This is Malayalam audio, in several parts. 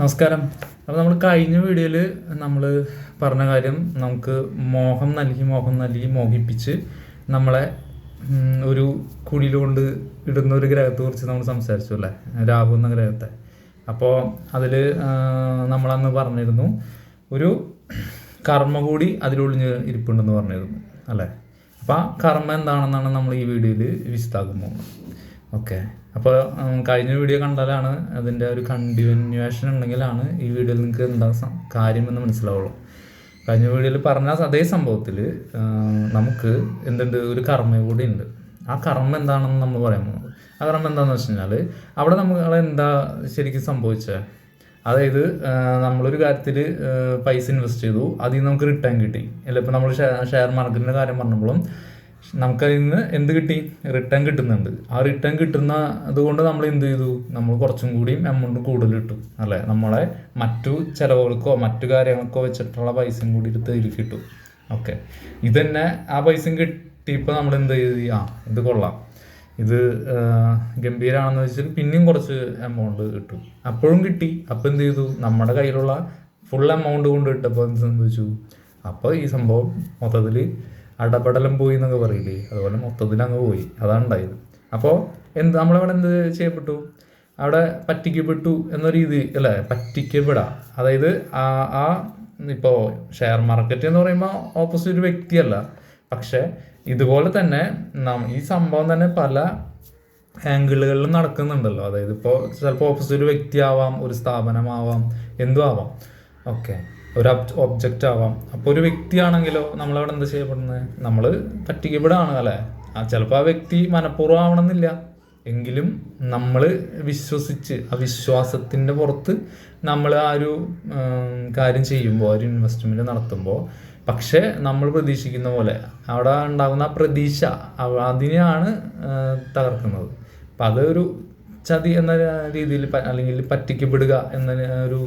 നമസ്കാരം. അപ്പോൾ നമ്മൾ കഴിഞ്ഞ വീഡിയോയിൽ നമ്മൾ പറഞ്ഞ കാര്യം നമുക്ക് മോഹം നൽകി മോഹം നൽകി മോഹിപ്പിച്ച് നമ്മളെ ഒരു കുടിയിലുകൊണ്ട് കൊണ്ട് ഇടുന്ന ഒരു ഗ്രഹത്തെ കുറിച്ച് നമ്മൾ സംസാരിച്ചു അല്ലേ? രാഹു എന്ന ഗ്രഹത്തെ. അപ്പോൾ അതിൽ നമ്മളന്ന് പറഞ്ഞിരുന്നു ഒരു കർമ്മ കൂടി അതിലൊളിഞ്ഞ് ഇരിപ്പുണ്ടെന്ന് പറഞ്ഞിരുന്നു അല്ലേ? അപ്പോൾ ആ കർമ്മ എന്താണെന്നാണ് നമ്മൾ ഈ വീഡിയോയിൽ വിശദാക്കാൻ ഓക്കെ. അപ്പോൾ കഴിഞ്ഞ വീഡിയോ കണ്ടാലാണ് അതിന്റെ ഒരു കണ്ടിന്യൂവേഷൻ ഉണ്ടെങ്കിലാണ് ഈ വീഡിയോയിൽ നിങ്ങൾക്ക് എന്താ കാര്യമെന്ന് മനസ്സിലാവുള്ളൂ. കഴിഞ്ഞ വീഡിയോയിൽ പറഞ്ഞ അതേ സംഭവത്തിൽ നമുക്ക് എന്തുണ്ട് ഒരു കർമ്മ കൂടി ഉണ്ട്. ആ കർമ്മം എന്താണെന്ന് നമ്മൾ പറയാൻ പോകുന്നത്. ആ കർമ്മം എന്താണെന്ന് വെച്ച് കഴിഞ്ഞാൽ അവിടെ നമ്മൾ എന്താ ശരിക്കും സംഭവിച്ചത് അതായത് നമ്മളൊരു കാര്യത്തിൽ പൈസ ഇൻവെസ്റ്റ് ചെയ്തു അതിൽ നിന്ന് നമുക്ക് റിട്ടേൺ കിട്ടി. അല്ല ഇപ്പോൾ നമ്മൾ ഷെയർ മാർക്കറ്റിന്റെ കാര്യം പറഞ്ഞപ്പോഴും നമുക്കതിൽ നിന്ന് എന്ത് കിട്ടി? റിട്ടേൺ കിട്ടുന്നുണ്ട്. ആ റിട്ടേൺ കിട്ടുന്ന അതുകൊണ്ട് നമ്മൾ എന്ത് ചെയ്തു? നമ്മൾ കുറച്ചും കൂടിയും എമൗണ്ട് കൂടുതൽ കിട്ടും അല്ലേ? നമ്മളെ മറ്റു ചിലവുകൾക്കോ മറ്റു കാര്യങ്ങൾക്കോ വെച്ചിട്ടുള്ള പൈസയും കൂടി എടുത്ത് ഇതിൽ കിട്ടും ഓക്കെ ഇത് തന്നെ ആ പൈസയും കിട്ടിയപ്പോൾ നമ്മൾ എന്ത് ചെയ്തു? ആ ഇത് കൊള്ളാം. ഇത് ഗംഭീരമാണെന്ന് വെച്ചാൽ പിന്നെയും കുറച്ച് എമൗണ്ട് കിട്ടും അപ്പോഴും കിട്ടി. അപ്പോൾ എന്ത് ചെയ്തു? നമ്മുടെ കയ്യിലുള്ള ഫുൾ എമൗണ്ട് കൊണ്ട് കിട്ടപ്പോൾ എന്ത് സംഭവിച്ചു? അപ്പോൾ ഈ സംഭവം മൊത്തത്തിൽ അടപടലം പോയി എന്നൊക്കെ പറയില്ലേ? അതുപോലെ മൊത്തത്തിൽ അങ്ങ് പോയി. അതാണ് ഉണ്ടായത്. അപ്പോൾ എന്ത് നമ്മളവിടെ എന്ത് ചെയ്യപ്പെട്ടു? അവിടെ പറ്റിക്കപ്പെട്ടു എന്ന രീതി അല്ലേ? പറ്റിക്കപ്പെടാം. അതായത് ആ ആ ഇപ്പോൾ ഷെയർ മാർക്കറ്റ് എന്ന് പറയുമ്പോൾ ഓപ്പോസിറ്റ് ഒരു വ്യക്തിയല്ല. പക്ഷേ ഇതുപോലെ തന്നെ ഈ സംഭവം തന്നെ പല ആംഗിളുകളിലും നടക്കുന്നുണ്ടല്ലോ. അതായത് ഇപ്പോൾ ചിലപ്പോൾ ഓപ്പോസിറ്റ് ഒരു വ്യക്തിയാവാം ഒരു സ്ഥാപനമാവാം എന്തും ആവാം ഓക്കെ ഒരു ഒബ്ജക്റ്റ് ആവാം. അപ്പോൾ ഒരു വ്യക്തിയാണെങ്കിലോ നമ്മളവിടെ എന്താ ചെയ്യപ്പെടുന്നത്? നമ്മൾ പറ്റിക്കപ്പെടാണ് അല്ലേ ആ ചിലപ്പോൾ ആ വ്യക്തി മനഃപൂർവം ആവണമെന്നില്ല. എങ്കിലും നമ്മൾ വിശ്വസിച്ച് ആ വിശ്വാസത്തിന്റെ പുറത്ത് നമ്മൾ ആ ഒരു കാര്യം ചെയ്യുമ്പോൾ ഒരു ഇൻവെസ്റ്റ്മെന്റ് നടത്തുമ്പോൾ പക്ഷേ നമ്മൾ പ്രതീക്ഷിക്കുന്ന പോലെ അവിടെ ഉണ്ടാകുന്ന ആ പ്രതീക്ഷ അതിനെയാണ് തകർക്കുന്നത്. അപ്പം അതൊരു ചതി എന്ന രീതിയിൽ അല്ലെങ്കിൽ പറ്റിക്കപ്പെടുക എന്ന ഒരു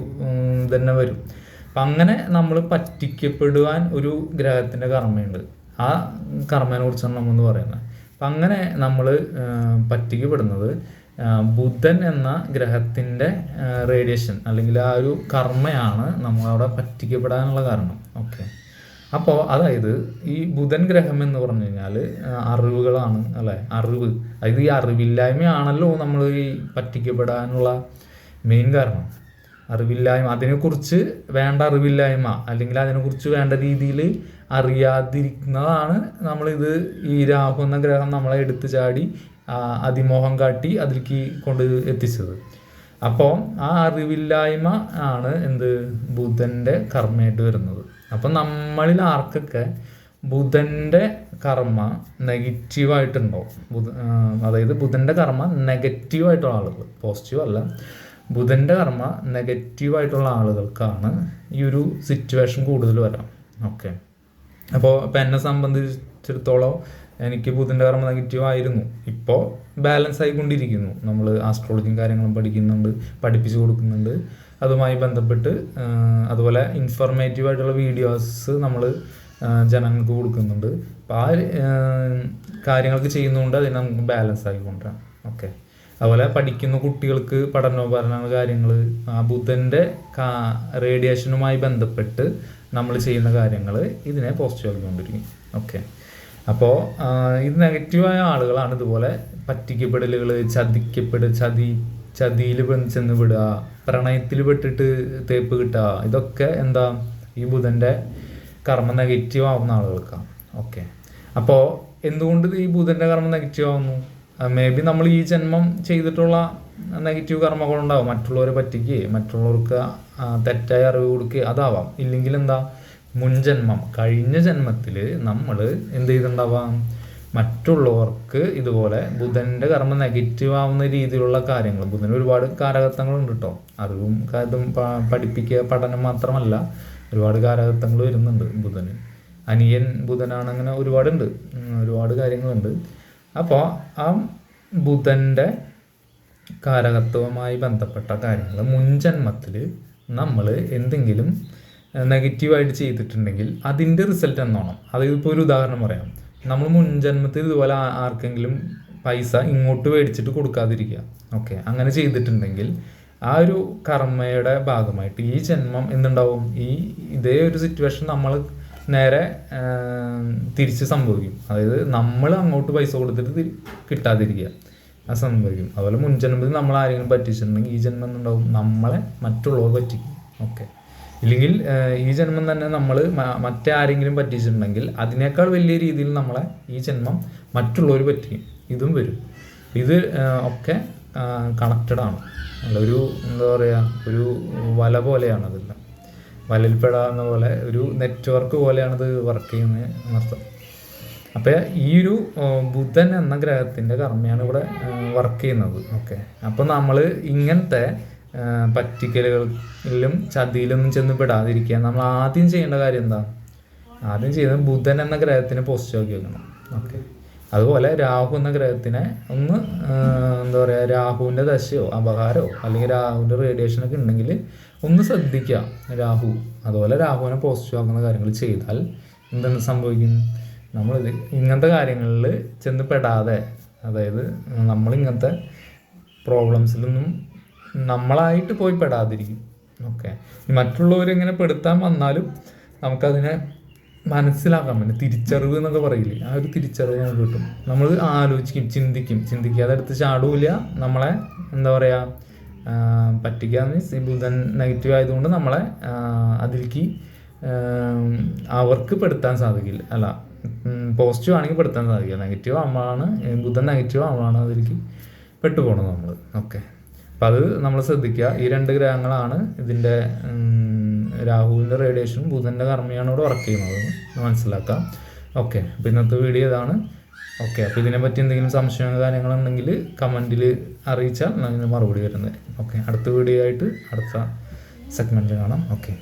തന്നെ വരും. അപ്പം അങ്ങനെ നമ്മൾ പറ്റിക്കപ്പെടുവാൻ ഒരു ഗ്രഹത്തിന്റെ കർമ്മയുണ്ട്. ആ കർമ്മനെ കുറിച്ചാണ് നമ്മൾ പറയുന്നത്. അപ്പം അങ്ങനെ നമ്മൾ പറ്റിക്കപ്പെടുന്നത് ബുധൻ എന്ന ഗ്രഹത്തിന്റെ റേഡിയേഷൻ അല്ലെങ്കിൽ ആ ഒരു കർമ്മയാണ് നമ്മളവിടെ പറ്റിക്കപ്പെടാനുള്ള കാരണം. ഓക്കെ. അപ്പോൾ അതായത് ഈ ബുധൻ ഗ്രഹം എന്ന് പറഞ്ഞു കഴിഞ്ഞാൽ അറിവുകളാണ് അല്ലേ? അറിവ്. അതായത് ഈ അറിവില്ലായ്മയാണല്ലോ നമ്മൾ ഈ പറ്റിക്കപ്പെടാനുള്ള മെയിൻ കാരണം. അറിവില്ലായ്മ അതിനെക്കുറിച്ച് വേണ്ട അറിവില്ലായ്മ അല്ലെങ്കിൽ അതിനെക്കുറിച്ച് വേണ്ട രീതിയിൽ അറിയാതിരിക്കുന്നതാണ് നമ്മളിത് ഈ രാഹു എന്ന ഗ്രഹം നമ്മളെ എടുത്തു ചാടി അതിമോഹം കാട്ടി അതിലേക്ക് കൊണ്ട് എത്തിച്ചത്. അപ്പോൾ ആ അറിവില്ലായ്മ ആണ് എന്ത്? ബുധന്റെ കർമ്മയായിട്ട് വരുന്നത്. അപ്പം നമ്മളിൽ ആർക്കൊക്കെ ബുധന്റെ കർമ്മ നെഗറ്റീവായിട്ടുണ്ടോ ബുധ അതായത് ബുധന്റെ കർമ്മ നെഗറ്റീവായിട്ടുള്ള ആളുകൾ പോസിറ്റീവ് അല്ല. ബുധന്റെ കർമ്മ നെഗറ്റീവായിട്ടുള്ള ആളുകൾക്കാണ് ഈ ഒരു സിറ്റുവേഷൻ കൂടുതൽ വരാം. ഓക്കെ അപ്പോൾ ഇപ്പം എന്നെ സംബന്ധിച്ചിടത്തോളം എനിക്ക് ബുധന്റെ കർമ്മ നെഗറ്റീവ് ആയിരുന്നു. ഇപ്പോൾ ബാലൻസ് ആയിക്കൊണ്ടിരിക്കുന്നു. നമ്മൾ ആസ്ട്രോളജിയും കാര്യങ്ങളും പഠിക്കുന്നുണ്ട് പഠിപ്പിച്ചു കൊടുക്കുന്നുണ്ട്. അതുമായി ബന്ധപ്പെട്ട് അതുപോലെ ഇൻഫർമേറ്റീവ് ആയിട്ടുള്ള വീഡിയോസ് നമ്മൾ ജനങ്ങൾക്ക് കൊടുക്കുന്നുണ്ട്. അപ്പോൾ ആ കാര്യങ്ങൾക്ക് ചെയ്യുന്നതുകൊണ്ട് അതിനെ നമുക്ക് ബാലൻസ് ആക്കിക്കൊണ്ടുവരാം ഓക്കെ അതുപോലെ പഠിക്കുന്ന കുട്ടികൾക്ക് പഠനോപകരണങ്ങൾ കാര്യങ്ങൾ ആ ബുധന്റെ കാ റേഡിയേഷനുമായി ബന്ധപ്പെട്ട് നമ്മൾ ചെയ്യുന്ന കാര്യങ്ങൾ ഇതിനെ പോസിറ്റീവ് ആക്കിക്കൊണ്ടിരിക്കും ഓക്കെ അപ്പോൾ ഇത് നെഗറ്റീവായ ആളുകളാണ് ഇതുപോലെ പറ്റിക്കപ്പെടലുകൾ ചതിക്കപ്പെടുക ചതി ചതിയിൽ ചെന്ന് വിടുക പ്രണയത്തിൽ പെട്ടിട്ട് തേപ്പ് കിട്ടുക ഇതൊക്കെ എന്താ ഈ ബുധന്റെ കർമ്മ നെഗറ്റീവ് ആവുന്ന ആളുകൾക്കാണ്. ഓക്കെ അപ്പോൾ എന്തുകൊണ്ട് ഈ ബുധന്റെ കർമ്മം നെഗറ്റീവ് ആവുന്നു? മേ ബി നമ്മൾ ഈ ജന്മം ചെയ്തിട്ടുള്ള നെഗറ്റീവ് കർമ്മകളുണ്ടാവും മറ്റുള്ളവരെ പറ്റിക്കുകയും മറ്റുള്ളവർക്ക് തെറ്റായ അറിവ് കൊടുക്കുക അതാവാം. ഇല്ലെങ്കിൽ എന്താ? മുൻജന്മം കഴിഞ്ഞ ജന്മത്തിൽ നമ്മൾ എന്ത് ചെയ്തിട്ടുണ്ടാവാം? മറ്റുള്ളവർക്ക് ഇതുപോലെ ബുധന്റെ കർമ്മം നെഗറ്റീവ് ആവുന്ന രീതിയിലുള്ള കാര്യങ്ങൾ ബുധന് ഒരുപാട് കാരകത്വങ്ങളുണ്ട് കേട്ടോ അറിവും ഇതും പഠിപ്പിക്കുക പഠനം മാത്രമല്ല ഒരുപാട് കാരകത്വങ്ങൾ വരുന്നുണ്ട് ബുധന്. അനിയൻ ബുധനാണ് അങ്ങനെ ഒരുപാടുണ്ട്. ഒരുപാട് കാര്യങ്ങളുണ്ട്. അപ്പോൾ ആ ബുധന്റെ കാരകത്വവുമായി ബന്ധപ്പെട്ട കാര്യങ്ങൾ മുൻജന്മത്തിൽ നമ്മൾ എന്തെങ്കിലും നെഗറ്റീവായിട്ട് ചെയ്തിട്ടുണ്ടെങ്കിൽ അതിന്റെ റിസൾട്ട് എന്നോണം അതായത് ഇപ്പോൾ ഒരു ഉദാഹരണം പറയാം. നമ്മൾ മുൻജന്മത്തിൽ ഇതുപോലെ ആർക്കെങ്കിലും പൈസ ഇങ്ങോട്ട് മേടിച്ചിട്ട് കൊടുക്കാതിരിക്കുക. ഓക്കെ. അങ്ങനെ ചെയ്തിട്ടുണ്ടെങ്കിൽ ആ ഒരു കർമ്മയുടെ ഭാഗമായിട്ട് ഈ ജന്മം എന്തുണ്ടാവും? ഈ ഇതേ ഒരു സിറ്റുവേഷൻ നമ്മൾ നേരെ തിരിച്ച് സംഭവിക്കും. അതായത് നമ്മൾ അങ്ങോട്ട് പൈസ കൊടുത്തിട്ട് കിട്ടാതിരിക്കുക. അത് സംഭവിക്കും. അതുപോലെ മുൻ ജന്മത്തിൽ നമ്മൾ ആരെങ്കിലും പറ്റിച്ചിട്ടുണ്ടെങ്കിൽ ഈ ജന്മം എന്നുണ്ടാവും. നമ്മളെ മറ്റുള്ളവർ പറ്റിക്കും. ഓക്കെ. ഇല്ലെങ്കിൽ ഈ ജന്മം തന്നെ നമ്മൾ മറ്റേ ആരെങ്കിലും പറ്റിച്ചിട്ടുണ്ടെങ്കിൽ അതിനേക്കാൾ വലിയ രീതിയിൽ നമ്മളെ ഈ ജന്മം മറ്റുള്ളവർ പറ്റിക്കും. ഇതും വരും. ഇത് ഒക്കെ കണക്റ്റഡ് ആണ്. ഒരു എന്താ പറയുക ഒരു വല പോലെയാണ് അതെല്ലാം വലയിൽപ്പെടാവുന്ന പോലെ ഒരു നെറ്റ്വർക്ക് പോലെയാണത് വർക്ക് ചെയ്യുന്നത് എന്നർത്ഥം. അപ്പോൾ ഈ ഒരു ബുധൻ എന്ന ഗ്രഹത്തിന്റെ കർമ്മയാണ് ഇവിടെ വർക്ക് ചെയ്യുന്നത്. ഓക്കെ. അപ്പോൾ നമ്മൾ ഇങ്ങനത്തെ പറ്റിക്കലുകളിലും ചതിയിലൊന്നും ചെന്ന് പെടാതിരിക്കുക നമ്മൾ ആദ്യം ചെയ്യേണ്ട കാര്യം എന്താ? ആദ്യം ചെയ്യുന്നത് ബുധൻ എന്ന ഗ്രഹത്തിന് പോസിറ്റീവ് ആക്കി വെക്കണം ഓക്കെ. അതുപോലെ രാഹു എന്ന ഗ്രഹത്തിനെ ഒന്ന് എന്താ പറയുക രാഹുവിന്റെ ദശയോ അപകാരമോ അല്ലെങ്കിൽ രാഹുവിന്റെ റേഡിയേഷനൊക്കെ ഉണ്ടെങ്കിൽ ഒന്ന് ശ്രദ്ധിക്കുക രാഹു. അതുപോലെ രാഹുവിനെ പോസിറ്റീവ് ആക്കുന്ന കാര്യങ്ങൾ ചെയ്താൽ എന്താണ് സംഭവിക്കും? നമ്മൾ ഇങ്ങനത്തെ കാര്യങ്ങളിൽ ചെന്ന് പെടാതെ അതായത് നമ്മളിങ്ങനത്തെ പ്രോബ്ലംസിലൊന്നും നമ്മളായിട്ട് പോയി പെടാതിരിക്കും. ഓക്കെ മറ്റുള്ളവരിങ്ങനെ പെടുത്താൻ വന്നാലും നമുക്കതിനെ മനസ്സിലാക്കാൻ പറ്റും. തിരിച്ചറിവ് എന്നൊക്കെ പറയില്ലേ? ആ ഒരു തിരിച്ചറിവ് നമുക്ക് കിട്ടും. നമ്മൾ ആലോചിക്കും ചിന്തിക്കും. ചിന്തിക്കാതെ അതെടുത്ത് ചാടൂല നമ്മളെ എന്താ പറയുക പറ്റിക്കുക മീൻസ് ഈ ബുധൻ നെഗറ്റീവ് ആയതുകൊണ്ട് നമ്മളെ അതിലേക്ക് അവർക്ക് പെടുത്താൻ സാധിക്കില്ല. അല്ല പോസിറ്റീവ് ആണെങ്കിൽ പെടുത്താൻ സാധിക്കില്ല. നെഗറ്റീവ് ആകുമ്പോഴാണ് ഏ, ബുധൻ നെഗറ്റീവ് ആകുമ്പോഴാണ് അതിലേക്ക് പെട്ടുപോകണം നമ്മൾ ഓക്കെ അപ്പം അത് നമ്മൾ ശ്രദ്ധിക്കുക. ഈ രണ്ട് ഗ്രഹങ്ങളാണ് ഇതിന്റെ രാഹുവിന്റെ റേഡിയേഷനും ബുധന്റെ കർമ്മയാണ് ഇവിടെ വർക്ക് ചെയ്യുന്നത്. മനസ്സിലാക്കാം. ഓക്കെ അപ്പോൾ ഇന്നത്തെ വീഡിയോ ഇതാണ്. ഓക്കെ അപ്പോൾ ഇതിനെപ്പറ്റി എന്തെങ്കിലും സംശയമോ കാര്യങ്ങളുണ്ടെങ്കിൽ കമന്റിൽ അറിയിച്ചാൽ ഞാൻ മറുപടി വരുന്നത് ഓക്കെ അടുത്ത വീഡിയോ ആയിട്ട് അടുത്ത സെഗ്മെന്റ് കാണാം. ഓക്കെ